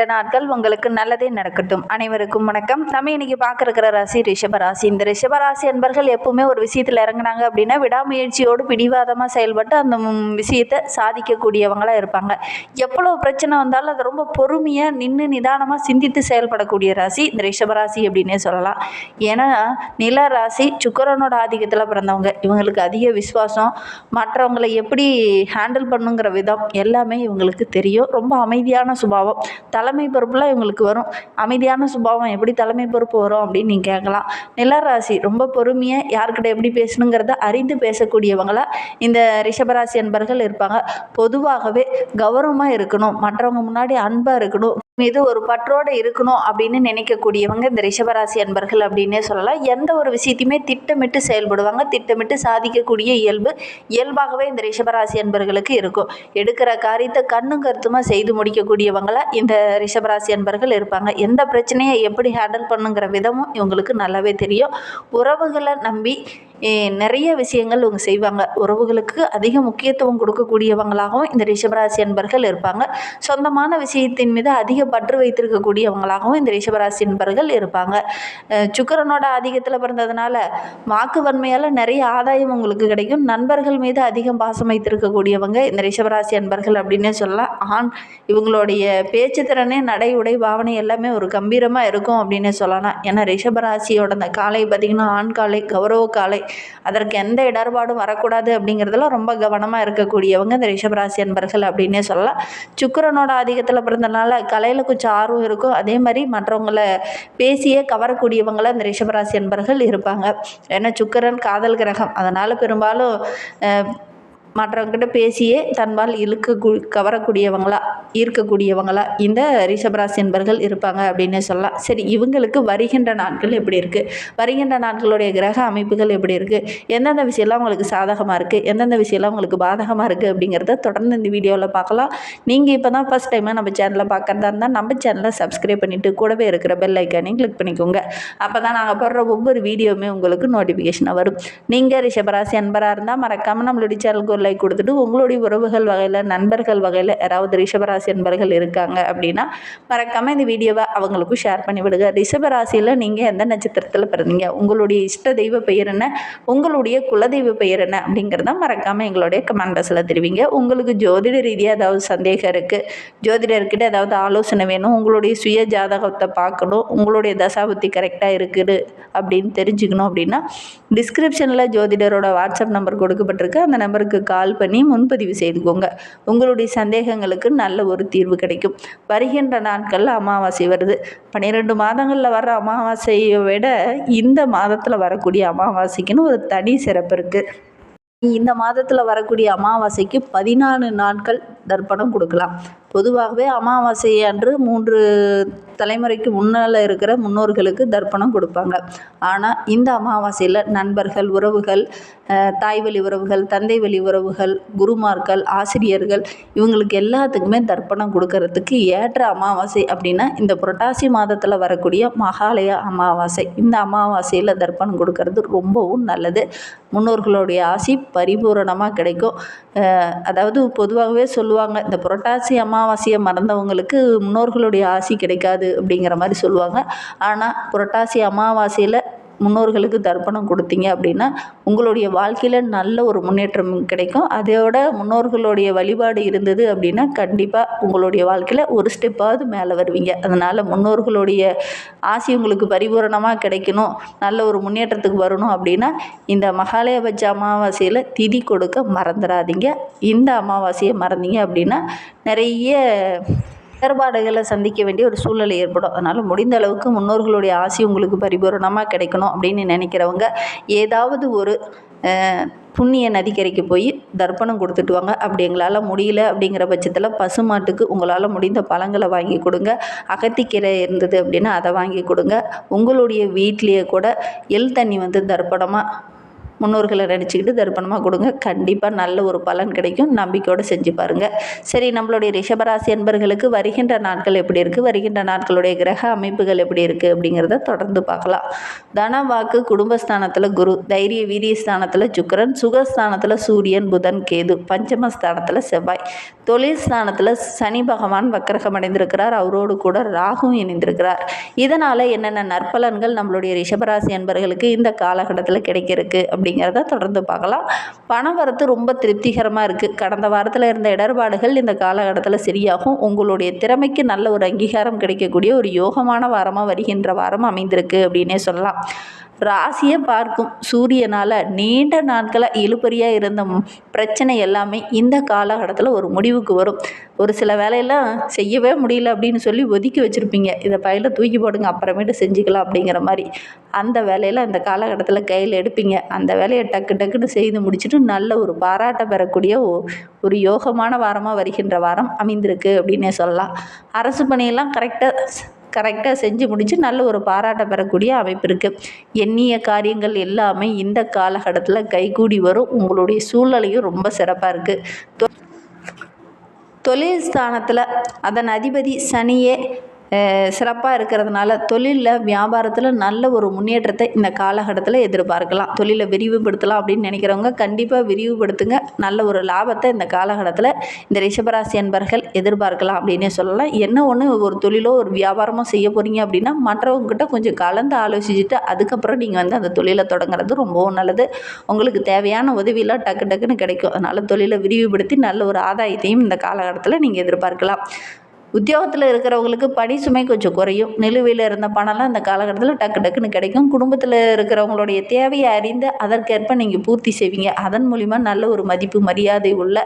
இந்த நாட்கள் உங்களுக்கு நல்லதே நடக்கட்டும். அனைவருக்கும் வணக்கம். நம்ம இன்னைக்கு பார்க்க ராசி ரிஷபராசி. இந்த ரிஷபராசி அன்பர்கள் எப்பவுமே ஒரு விஷயத்தில் இறங்குனாங்க அப்படின்னா விடாமுயற்சியோடு பிடிவாதமாக செயல்பட்டு அந்த விஷயத்தை சாதிக்கக்கூடியவங்களா இருப்பாங்க. எவ்வளோ பிரச்சனை வந்தாலும் அதை ரொம்ப பொறுமையாக நின்று நிதானமாக சிந்தித்து செயல்படக்கூடிய ராசி இந்த ரிஷபராசி அப்படின்னே சொல்லலாம். ஏன்னா நில ராசி சுக்கரனோட ஆதிக்கத்தில் பிறந்தவங்க. இவங்களுக்கு அதிக விசுவாசம். மற்றவங்களை எப்படி ஹேண்டில் பண்ணுங்கிற விதம் எல்லாமே இவங்களுக்கு தெரியும். ரொம்ப அமைதியான சுபாவம். தலைமை பொறுப்புலாம் இவங்களுக்கு வரும். அமைதியான சுபாவம் எப்படி தலைமை பொறுப்பு வரும் அப்படின்னு நீங்கள் கேட்கலாம். நிலராசி ரொம்ப பொறுமையாக யார்கிட்ட எப்படி பேசணுங்கிறத அறிந்து பேசக்கூடியவங்களா இந்த ரிஷபராசி அன்பர்கள் இருப்பாங்க. பொதுவாகவே கௌரவமாக இருக்கணும். மற்றவங்க முன்னாடி அன்பாக இருக்கணும். மீது ஒரு பற்றோடு இருக்கணும் அப்படின்னு நினைக்கக்கூடியவங்க இந்த ரிஷபராசி அன்பர்கள் அப்படின்னே சொல்லலாம். எந்த ஒரு விஷயத்தையுமே திட்டமிட்டு செயல்படுவாங்க. திட்டமிட்டு சாதிக்கக்கூடிய இயல்பு இயல்பாகவே இந்த ரிஷபராசி அன்பர்களுக்கு இருக்கும். எடுக்கிற காரியத்தை கண்ணும் கருத்துமாக செய்து முடிக்கக்கூடியவங்களாக இந்த ரிஷபராசி அன்பர்கள் இருப்பாங்க. எந்த பிரச்சனையை எப்படி ஹேண்டில் பண்ணுங்கிற விதமும் இவங்களுக்கு நல்லாவே தெரியும். உறவுகளை நம்பி நிறைய விஷயங்கள் இவங்க செய்வாங்க. உறவுகளுக்கு அதிக முக்கியத்துவம் கொடுக்கக்கூடியவங்களாகவும் இந்த ரிஷபராசி அன்பர்கள் இருப்பாங்க. சொந்தமான விஷயத்தின் மீது அதிக பற்று வைத்திருக்கக்கூடியவங்களாகவும் இந்த ரிஷபராசி நண்பர்கள் இருப்பாங்க. சுக்கரனோட ஆதிக்கத்தில் பிறந்ததுனால வாக்கு வன்மையால் நிறைய ஆதாயம் உங்களுக்கு கிடைக்கும். நண்பர்கள் மீது அதிகம் பாசம் வைத்திருக்கக்கூடியவங்க இந்த ரிஷபராசி அன்பர்கள் அப்படின்னே சொல்லலாம். ஆண் இவங்களுடைய பேச்சு திறனே நடை உடை பாவனை எல்லாமே ஒரு கம்பீரமாக இருக்கும் அப்படின்னே சொல்லலாம். ஏன்னா ரிஷபராசியோட அந்த காலை பார்த்திங்கன்னா ஆண் காலை கௌரவ காலை அதற்கு எந்த இடர்பாடும் வரக்கூடாது அப்படிங்கிறதுல ரொம்ப கவனமாக இருக்கக்கூடியவங்க இந்த ரிஷபராசி அன்பர்கள் அப்படின்னே சொல்லலாம். சுக்கரனோட ஆதிக்கத்தில் பிறந்தனால கலை கலையில் கொஞ்சம் ஆர்வம் இருக்கும் அதே மாதிரி மற்றவங்கள பேசியே கவரக்கூடியவங்களாக இந்த ரிஷபராசி அன்பர்கள் இருப்பாங்க. ஏன்னா சுக்கிரன் காதல் கிரகம். அதனால் பெரும்பாலும் மற்றவங்ககிட்ட பேசியே தன்பால் இழுக்க கவரக்கூடியவங்களா இருக்கக்கூடியவங்களா? இந்த ரிஷபராசி என்பர்கள் இருப்பாங்க அப்படின்னு சொல்லலாம். சரி இவங்களுக்கு வருகின்ற நாட்கள் எப்படி இருக்குது வருகின்ற நாட்களுடைய கிரக அமைப்புகள் எப்படி இருக்குது எந்தெந்த விஷயம்லாம் உங்களுக்கு சாதகமாக இருக்குது எந்தெந்த விஷயம்லாம் உங்களுக்கு பாதகமாக இருக்குது அப்படிங்கிறத தொடர்ந்து இந்த வீடியோவில் பார்க்கலாம். நீங்கள் இப்போ தான் ஃபஸ்ட் டைமாக நம்ம சேனலில் பார்க்குறதா இருந்தால் நம்ம சேனலை சப்ஸ்கிரைப் பண்ணிவிட்டு கூடவே இருக்கிற பெல் ஐக்கானையும் கிளிக் பண்ணிக்கோங்க. அப்போ தான் நாங்கள் போடுற ஒவ்வொரு வீடியோவுமே உங்களுக்கு நோட்டிஃபிகேஷனாக வரும். நீங்கள் ரிஷபராசி அன்பராக இருந்தால் மறக்காமல் நம்மளுடைய சேனலுக்கு ஒரு லைக் கொடுத்துட்டு உங்களுடைய உறவுகள் வகையில் நண்பர்கள் வகையில் யாராவது ரிஷபராசி அன்பர்கள் இருக்காங்க அப்படின்னா மறக்காமல் இந்த வீடியோவை அவங்களுக்கும் ஷேர் பண்ணி விடுங்க. ரிஷபராசியில் நீங்கள் எந்த நட்சத்திரத்தில் பிறந்தீங்க? உங்களுடைய இஷ்ட தெய்வ பெயர் என்ன? உங்களுடைய குலதெய்வ பெயர் என்ன? அப்படிங்கிறத மறக்காமல் எங்களுடைய கமெண்ட் பாக்ஸில் தெரிவிங்க. உங்களுக்கு ஜோதிட ரீதியாக ஏதாவது சந்தேகம் இருக்குது ஜோதிடர்கிட்ட ஏதாவது ஆலோசனை வேணும்? உங்களுடைய சுய ஜாதகத்தை பார்க்கணும். உங்களுடைய தசாபுத்தி கரெக்டாக இருக்குது அப்படின்னு தெரிஞ்சுக்கணும் அப்படின்னா டிஸ்கிரிப்ஷனில் ஜோதிடரோட வாட்ஸ்அப் நம்பர் கொடுக்கப்பட்டிருக்கு. அந்த நம்பருக்கு கால் பண்ணி முன்பதிவு செய்துக்கோங்க. உங்களுடைய சந்தேகங்களுக்கு நல்ல ஒரு தீர்வு கிடைக்கும். வருகின்ற நாட்களில் அமாவாசை வருது. பன்னிரெண்டு மாதங்களில் வர அமாவாசையை விட இந்த மாதத்தில் வரக்கூடிய அமாவாசைக்குன்னு ஒரு தனி சிறப்பு இருக்குது இந்த மாதத்தில் வரக்கூடிய அமாவாசைக்கு பதினாலு நாட்கள் தர்ப்பணம் கொடுக்கலாம். பொதுவாகவே அமாவாசை அன்று மூன்று தலைமுறைக்கு முன்னால் இருக்கிற முன்னோர்களுக்கு தர்ப்பணம் கொடுப்பாங்க. ஆனால் இந்த அமாவாசையில் நண்பர்கள் உறவுகள் தாய் வழி உறவுகள் தந்தை வழி உறவுகள் குருமார்கள் ஆசிரியர்கள் இவங்களுக்கு எல்லாத்துக்குமே தர்ப்பணம் கொடுக்கறதுக்கு ஏற்ற அமாவாசை அப்படின்னா இந்த புரட்டாசி மாதத்தில் வரக்கூடிய மகாலய அமாவாசை. இந்த அமாவாசையில் தர்ப்பணம் கொடுக்கறது ரொம்பவும் நல்லது. முன்னோர்களுடைய ஆசி பரிபூரணமாக கிடைக்கும். அதாவது பொதுவாகவே சொல்லுவாங்க இந்த புரட்டாசி அமாவாசையை மறந்தவங்களுக்கு முன்னோர்களுடைய ஆசி கிடைக்காது. அப்படிங்கிற மாதிரி சொல்லுவாங்க. ஆனால் புரட்டாசி அமாவாசையில் முன்னோர்களுக்கு தர்ப்பணம் கொடுத்தீங்க அப்படின்னா உங்களுடைய வாழ்க்கையில் நல்ல ஒரு முன்னேற்றம் கிடைக்கும். அதோட முன்னோர்களுடைய வழிபாடு இருந்தது அப்படின்னா கண்டிப்பாக உங்களுடைய வாழ்க்கையில் ஒரு ஸ்டெப்பாவது மேலே வருவீங்க. அதனால் முன்னோர்களுடைய ஆசி உங்களுக்கு பரிபூரணமாக கிடைக்கணும். நல்ல ஒரு முன்னேற்றத்துக்கு வரணும் அப்படின்னா இந்த மகாலயபட்ச அமாவாசையில் திதி கொடுக்க மறந்துடாதீங்க. இந்த அமாவாசையை மறந்தீங்க அப்படின்னா நிறைய இடர்பாடுகளை சந்திக்க வேண்டிய ஒரு சூழ்நிலை ஏற்படும். அதனால் முடிந்த அளவுக்கு முன்னோர்களுடைய ஆசி உங்களுக்கு பரிபூரணமாக கிடைக்கணும் அப்படின்னு நினைக்கிறவங்க ஏதாவது ஒரு புண்ணிய நதிக்கரைக்கு போய் தர்ப்பணம் கொடுத்துட்டு வாங்க. அப்படி எங்களால் முடியல அப்படிங்கிற பட்சத்தில் பசுமாட்டுக்கு உங்களால் முடிந்த பழங்களை வாங்கி கொடுங்க. அகத்திக்கீரை இருந்தது அப்படின்னா அதை வாங்கி கொடுங்க. உங்களுடைய வீட்லேயே கூட எள் தண்ணி வந்து தர்ப்பணமாக முன்னோர்களை நினச்சிக்கிட்டு தர்ப்பணமாக கொடுங்க. கண்டிப்பாக நல்ல ஒரு பலன் கிடைக்கும். நம்பிக்கையோடு செஞ்சு பாருங்கள் சரி நம்மளுடைய ரிஷபராசி என்பர்களுக்கு வருகின்ற நாட்கள் எப்படி இருக்குது வருகின்ற நாட்களுடைய கிரக அமைப்புகள் எப்படி இருக்குது அப்படிங்கிறத தொடர்ந்து பார்க்கலாம். தன வாக்கு குடும்பஸ்தானத்தில் குரு தைரிய வீரிய ஸ்தானத்தில் சுக்கரன் சுகஸ்தானத்தில் சூரியன் புதன் கேது பஞ்சமஸ்தானத்தில் செவ்வாய். தொழில் ஸ்தானத்தில் சனி பகவான் வக்கரகம் அடைந்திருக்கிறார். அவரோடு கூட ராகும் இணைந்திருக்கிறார். இதனால் என்னென்ன நற்பலன்கள் நம்மளுடைய ரிஷபராசி என்பர்களுக்கு இந்த காலகட்டத்தில் கிடைக்கிறதுக்கு? அப்படி அப்படிங்கிறத தொடர்ந்து பார்க்கலாம். பணம் வரத்து ரொம்ப திருப்திகரமாக இருக்குது கடந்த வாரத்தில் இருந்த இடர்பாடுகள் இந்த காலகட்டத்தில் சரியாகும். உங்களுடைய திறமைக்கு நல்ல ஒரு அங்கீகாரம் கிடைக்கக்கூடிய ஒரு யோகமான வாரமாக வருகின்ற வாரம் அமைந்திருக்கு அப்படின்னே சொல்லலாம். ராசியை பார்க்கும். சூரியனால் நீண்ட நாட்களாக இழுபறியாக இருந்த பிரச்சனை எல்லாமே இந்த காலகட்டத்தில் ஒரு முடிவுக்கு வரும். ஒரு சில வேலையெல்லாம் செய்யவே முடியல அப்படின்னு சொல்லி ஒதுக்கி வச்சுருப்பீங்க. இதை பயில தூக்கி போடுங்க அப்புறமேட்டு செஞ்சுக்கலாம் அப்படிங்கிற மாதிரி. அந்த வேலையில் அந்த காலகட்டத்தில் கையில் எடுப்பீங்க. அந்த வேலையை டக்கு டக்குன்னு செய்து முடிச்சுட்டு நல்ல ஒரு பாராட்ட பெறக்கூடிய ஒரு யோகமான வாரமாக வருகின்ற வாரம் அமைந்திருக்கு அப்படின்னே சொல்லலாம். அரசு பணியெல்லாம் கரெக்டாக கரெக்டாக செஞ்சு முடித்து நல்ல ஒரு பாராட்ட பெறக்கூடிய அமைப்பு இருக்குது எண்ணிய காரியங்கள் எல்லாமே இந்த காலகட்டத்தில் கைகூடி வரும். உங்களுடைய சூழ்நிலையும் ரொம்ப சிறப்பாக இருக்குது தொழில் ஸ்தானத்தில் அதன் அதிபதி சனியே சிறப்பாக இருக்கிறதுனால தொழிலில் வியாபாரத்தில் நல்ல ஒரு முன்னேற்றத்தை இந்த காலகட்டத்தில் எதிர்பார்க்கலாம். தொழிலை விரிவுபடுத்தலாம் அப்படின்னு நினைக்கிறவங்க கண்டிப்பாக விரிவுபடுத்துங்க. நல்ல ஒரு லாபத்தை இந்த காலகட்டத்தில் இந்த ரிஷபராசி அன்பர்கள் எதிர்பார்க்கலாம் அப்படின்னே சொல்லலாம். என்ன ஒன்று ஒரு தொழிலோ ஒரு வியாபாரமோ செய்ய போகிறீங்க அப்படின்னா மற்றவங்ககிட்ட கொஞ்சம் கலந்து ஆலோசிச்சுட்டு அதுக்கப்புறம் நீங்கள் வந்து அந்த தொழிலை தொடங்குறது ரொம்பவும் நல்லது. உங்களுக்கு தேவையான உதவியெல்லாம் டக்கு டக்குன்னு கிடைக்கும். அதனால் தொழிலை விரிவுபடுத்தி நல்ல ஒரு ஆதாயத்தையும் இந்த காலகட்டத்தில் நீங்கள் எதிர்பார்க்கலாம். உத்தியோகத்தில் இருக்கிறவங்களுக்கு பணி சுமை கொஞ்சம் குறையும். நிலுவையில் இருந்த பணம்லாம் அந்த காலகட்டத்தில் டக்கு டக்குன்னு கிடைக்கும். குடும்பத்தில் இருக்கிறவங்களுடைய தேவையை அறிந்து அதற்கேற்ப நீங்கள் பூர்த்தி செய்வீங்க. அதன் மூலிமா நல்ல ஒரு மதிப்பு மரியாதை உள்ள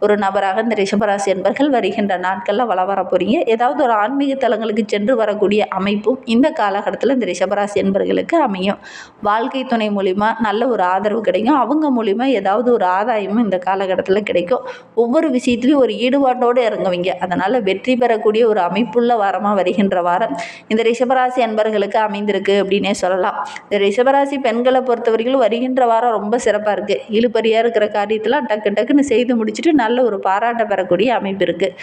ஒரு நபராக இந்த ரிஷபராசி என்பர்கள் வருகின்ற நாட்களில் வள வர போகிறீங்க ஏதாவது ஒரு ஆன்மீக தலங்களுக்கு சென்று வரக்கூடிய அமைப்பும் இந்த காலகட்டத்தில் இந்த ரிஷபராசி என்பர்களுக்கு அமையும். வாழ்க்கை துணை மூலிமா நல்ல ஒரு ஆதரவு கிடைக்கும். அவங்க மூலிமா ஏதாவது ஒரு ஆதாயமும் இந்த காலகட்டத்தில் கிடைக்கும். ஒவ்வொரு விஷயத்துலையும் ஒரு ஈடுபாட்டோடு இறங்குவீங்க. அதனால் வெற்றி பெற தரக்கூடிய ஒரு அமைப்புள்ள வாரமாக வருகின்ற வாரம். இந்த ரிஷபராசி அன்பர்களுக்கு அமைந்திருக்கு அப்படின்னே சொல்லலாம். இந்த ரிஷபராசி பெண்களை பொறுத்தவரைக்கும் வருகின்ற வாரம் ரொம்ப சிறப்பாக இருக்குது இழுபறியாக இருக்கிற காரியத்தில் டக்கு டக்குன்னு செய்து முடிச்சுட்டு நல்ல ஒரு பாராட்ட பெறக்கூடிய அமைப்பு இருக்குது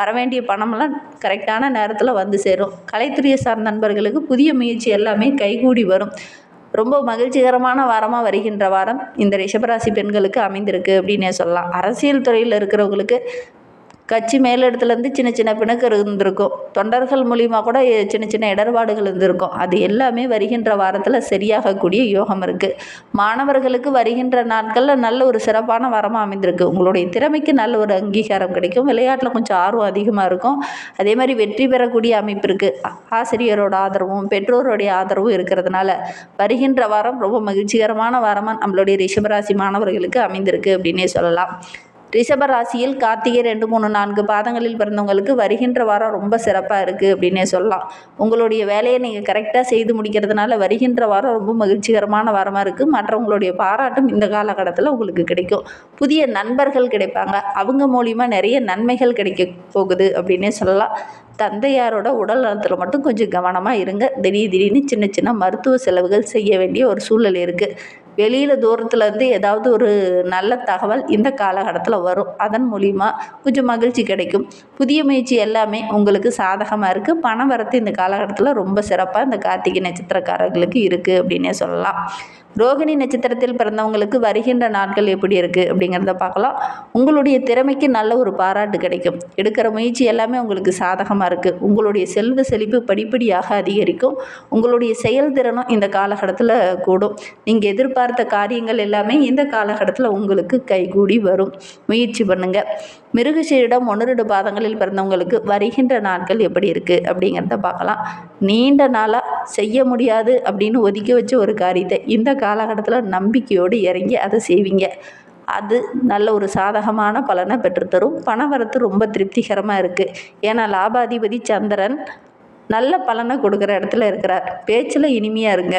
வரவேண்டிய பணமெல்லாம் கரெக்டான நேரத்தில் வந்து சேரும். கலைத்துறையை சார்ந்த நண்பர்களுக்கு புதிய முயற்சி எல்லாமே கைகூடி வரும். ரொம்ப மகிழ்ச்சிகரமான வாரமாக வருகின்ற வாரம் இந்த ரிஷபராசி பெண்களுக்கு அமைந்திருக்கு அப்படின்னே சொல்லலாம். அரசியல் துறையில் இருக்கிறவங்களுக்கு கட்சி மேலிடத்துலேருந்து சின்ன சின்ன பிணக்கு இருந்திருக்கும். தொண்டர்கள் மூலிமா கூட சின்ன சின்ன இடர்பாடுகள் இருந்திருக்கும். அது எல்லாமே வருகின்ற வாரத்தில் சரியாகக்கூடிய யோகம் இருக்குது மாணவர்களுக்கு வருகின்ற நாட்களில் நல்ல ஒரு சிறப்பான வரமாக அமைந்திருக்கு. உங்களுடைய திறமைக்கு நல்ல ஒரு அங்கீகாரம் கிடைக்கும். விளையாட்டில் கொஞ்சம் ஆர்வம் அதிகமாக இருக்கும். அதே மாதிரி வெற்றி பெறக்கூடிய அமைப்பு இருக்குது ஆசிரியரோட ஆதரவும் பெற்றோருடைய ஆதரவும் இருக்கிறதுனால வருகின்ற வாரம் ரொம்ப மகிழ்ச்சிகரமான வாரமாக நம்மளுடைய ரிஷபராசி மாணவர்களுக்கு அமைந்திருக்கு அப்படின்னே சொல்லலாம். ரிஷப ராசியில் கார்த்திகை ரெண்டு மூணு நான்கு பாதங்களில் பிறந்தவங்களுக்கு வருகின்ற வாரம் ரொம்ப சிறப்பாக இருக்குது அப்படின்னே சொல்லலாம். உங்களுடைய வேலையை நீங்கள் கரெக்டாக செய்து முடிக்கிறதுனால வருகின்ற வாரம் ரொம்ப மகிழ்ச்சிகரமான வாரமாக இருக்குது மற்றவங்களுடைய பாராட்டும் இந்த காலகட்டத்தில் உங்களுக்கு கிடைக்கும். புதிய நண்பர்கள் கிடைப்பாங்க. அவங்க மூலிமா நிறைய நன்மைகள் கிடைக்க போகுது அப்படின்னே சொல்லலாம். தந்தையாரோட உடல் நலத்தில் மட்டும் கொஞ்சம் கவனமாக இருங்க. திடீர் திடீர்னு சின்ன சின்ன மருத்துவ செலவுகள் செய்ய வேண்டிய ஒரு சூழல் இருக்குது வெளியில் தூரத்துலேருந்து ஏதாவது ஒரு நல்ல தகவல் இந்த காலகட்டத்தில் வரும். அதன் மூலிமா கொஞ்சம் மகிழ்ச்சி கிடைக்கும். புதிய முயற்சி எல்லாமே உங்களுக்கு சாதகமாக இருக்குது பணம் வரத்து இந்த காலகட்டத்தில் ரொம்ப சிறப்பாக இந்த கார்த்திகை நட்சத்திரக்காரர்களுக்கு இருக்குது அப்படின்னே சொல்லலாம். ரோகிணி நட்சத்திரத்தில் பிறந்தவங்களுக்கு வருகின்ற நாட்கள் எப்படி இருக்குது அப்படிங்கிறத பார்க்கலாம். உங்களுடைய திறமைக்கு நல்ல ஒரு பாராட்டு கிடைக்கும். எடுக்கிற முயற்சி எல்லாமே உங்களுக்கு சாதகமாக இருக்குது உங்களுடைய செல்வ செழிப்பு படிப்படியாக அதிகரிக்கும். உங்களுடைய செயல்திறனும் இந்த காலகட்டத்தில் கூடும். நீங்கள் எதிர்பார்த்த காரியங்கள் எல்லாமே இந்த காலகட்டத்தில் உங்களுக்கு கைகூடி வரும். முயற்சி பண்ணுங்கள் மிருகசீரிடம் ஒன்று ரெண்டு பாதங்களில் பிறந்தவங்களுக்கு வருகின்ற நாட்கள் எப்படி இருக்குது அப்படிங்கிறத பார்க்கலாம். நீண்ட நாளாக செய்ய முடியாது அப்படின்னு ஒதுக்கி வச்ச ஒரு காரியத்தை இந்த காலகட்டத்தில் நம்பிக்கையோடு இறங்கி அதை செய்வீங்க. அது நல்ல ஒரு சாதகமான பலனை பெற்றுத்தரும். பண வரத்து ரொம்ப திருப்திகரமாக இருக்குது ஏன்னா லாபாதிபதி சந்திரன் நல்ல பலனை கொடுக்குற இடத்துல இருக்கிறார். பேச்சில் இனிமையாக இருங்க.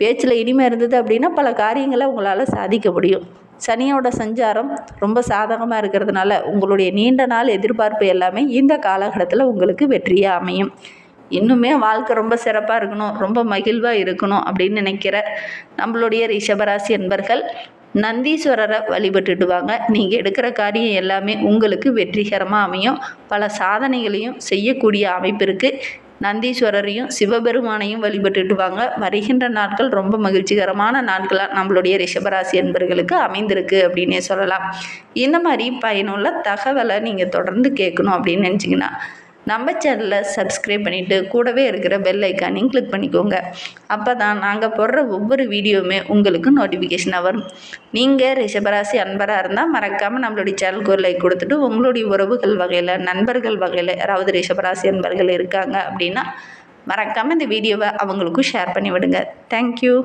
பேச்சில் இனிமையாக இருந்தது அப்படின்னா பல காரியங்களை உங்களால் சாதிக்க முடியும். சனியோட சஞ்சாரம் ரொம்ப சாதகமாக இருக்கிறதுனால உங்களுடைய நீண்ட நாள் எதிர்பார்ப்பு எல்லாமே இந்த காலகட்டத்தில் உங்களுக்கு வெற்றியாக அமையும். இன்னுமே வாழ்க்கை ரொம்ப சிறப்பாக இருக்கணும் ரொம்ப மகிழ்வாக இருக்கணும் அப்படின்னு நினைக்கிற நம்மளுடைய ரிஷபராசி என்பர்கள் நந்தீஸ்வரரை வழிபட்டுட்டு வாங்க. நீங்கள் எடுக்கிற காரியம் எல்லாமே உங்களுக்கு வெற்றிகரமாக அமையும். பல சாதனைகளையும் செய்யக்கூடிய அமைப்பு இருக்குது நந்தீஸ்வரரையும் சிவபெருமானையும் வழிபட்டுட்டு வாங்க. வருகின்ற நாட்கள் ரொம்ப மகிழ்ச்சிகரமான நாட்களாக நம்மளுடைய ரிஷபராசி என்பர்களுக்கு அமைந்திருக்கு அப்படின்னே சொல்லலாம். இந்த மாதிரி பயனுள்ள தகவலை நீங்கள் தொடர்ந்து கேட்கணும் அப்படின்னு நினச்சிங்கன்னா நம்ம சேனலை சப்ஸ்கிரைப் பண்ணிவிட்டு கூடவே இருக்கிற பெல் ஐக்கானையும் கிளிக் பண்ணிக்கோங்க. அப்போ தான் நாங்கள் போடுற ஒவ்வொரு வீடியோவுமே உங்களுக்கு நோட்டிஃபிகேஷனாக வரும். நீங்கள் ரிஷபராசி அன்பராக இருந்தால் மறக்காமல் நம்மளுடைய சேனலுக்கு ஒரு லைக் கொடுத்துட்டு உங்களுடைய உறவுகள் வகையில் நண்பர்கள் வகையில் யாராவது ரிஷபராசி அன்பர்கள் இருக்காங்க அப்படின்னா மறக்காமல் இந்த வீடியோவை அவங்களுக்கும் ஷேர் பண்ணி விடுங்க தேங்க்யூ